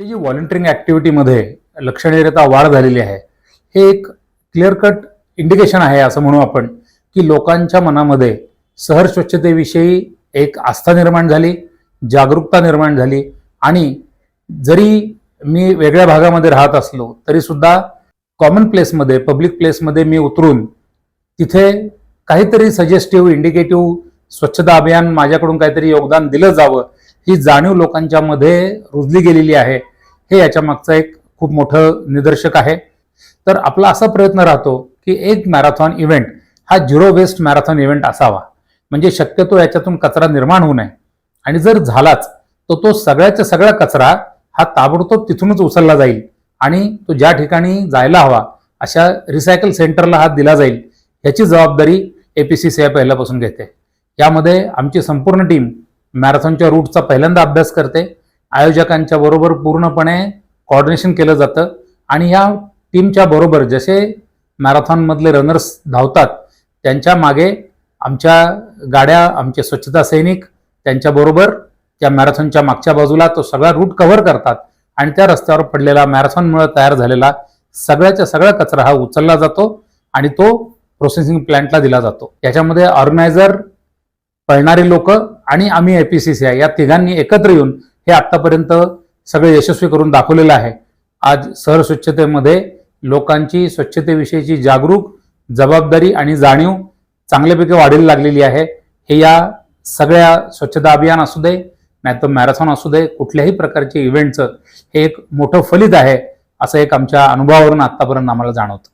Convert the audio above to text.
Volunteering ॲक्टिव्हिटीमध्ये लक्षणीयता वाढ झालेली आहे हे एक क्लिअर कट इंडिकेशन आहे असं म्हणू आपण की लोकांच्या मनामध्ये शहर स्वच्छतेविषयी एक आस्था निर्माण झाली जागरूकता निर्माण झाली आणि जरी मी वेगळ्या भागामध्ये राहत असलो तरी सुद्धा कॉमन प्लेसमध्ये पब्लिक प्लेसमध्ये मी उतरून तिथे काहीतरी सजेस्टिव्ह इंडिकेटिव्ह स्वच्छता अभियान माझ्याकडून काहीतरी योगदान दिलं जावं ही जाणीव लोकांच्या मध्ये रुजली गेलेली आहे हे याच्या मागचं एक खूप मोठं निदर्शक आहे. तर आपला असा प्रयत्न राहतो की एक मॅरेथॉन इव्हेंट हा झिरो वेस्ट मॅरेथॉन इव्हेंट असावा. म्हणजे शक्यतो याच्यातून कचरा निर्माण होऊ नये. आणि जर झालाच तर तो सगळ्याचा सगळा कचरा हा ताबडतोब तिथूनच उचलला जाईल आणि तो ज्या ठिकाणी जायला हवा अशा रिसायकल सेंटरला हा दिला जाईल याची जबाबदारी एपीसीसीआय पहिल्यापासून घेते. यामध्ये आमची संपूर्ण टीम मॅरेथॉनच्या रूटचा पहिल्यांदा अभ्यास करते. आयोजकांच्या बरोबर पूर्णपणे कॉर्डिनेशन केलं जातं. आणि या टीमच्या बरोबर जसे मॅरेथॉनमधले रनर्स धावतात त्यांच्या मागे आमच्या गाड्या आमचे स्वच्छता सैनिक त्यांच्याबरोबर त्या मॅरेथॉनच्या मागच्या बाजूला तो सगळा रूट कव्हर करतात. आणि त्या रस्त्यावर पडलेला मॅरेथॉनमुळे तयार झालेला सगळ्याच्या सगळा कचरा हा उचलला जातो आणि तो प्रोसेसिंग प्लांटला दिला जातो. याच्यामध्ये ऑर्गनायझर पळणारे लोक आणि आम्ही एपीसीसीआय या तिघांनी एकत्र येऊन हे आतापर्यंत सगळे यशस्वी करून दाखवलेलं आहे. आज शहर स्वच्छतेमध्ये लोकांची स्वच्छतेविषयीची जागरूक जबाबदारी आणि जाणीव चांगल्यापैकी वाढीला लागलेली आहे. हे या सगळ्या स्वच्छता अभियान असू दे नाहीतर मॅरेथॉन असू दे कुठल्याही प्रकारचे इव्हेंटचं हे एक मोठं फलित आहे असं एक आमच्या अनुभवावरून आतापर्यंत आम्हाला जाणवतं.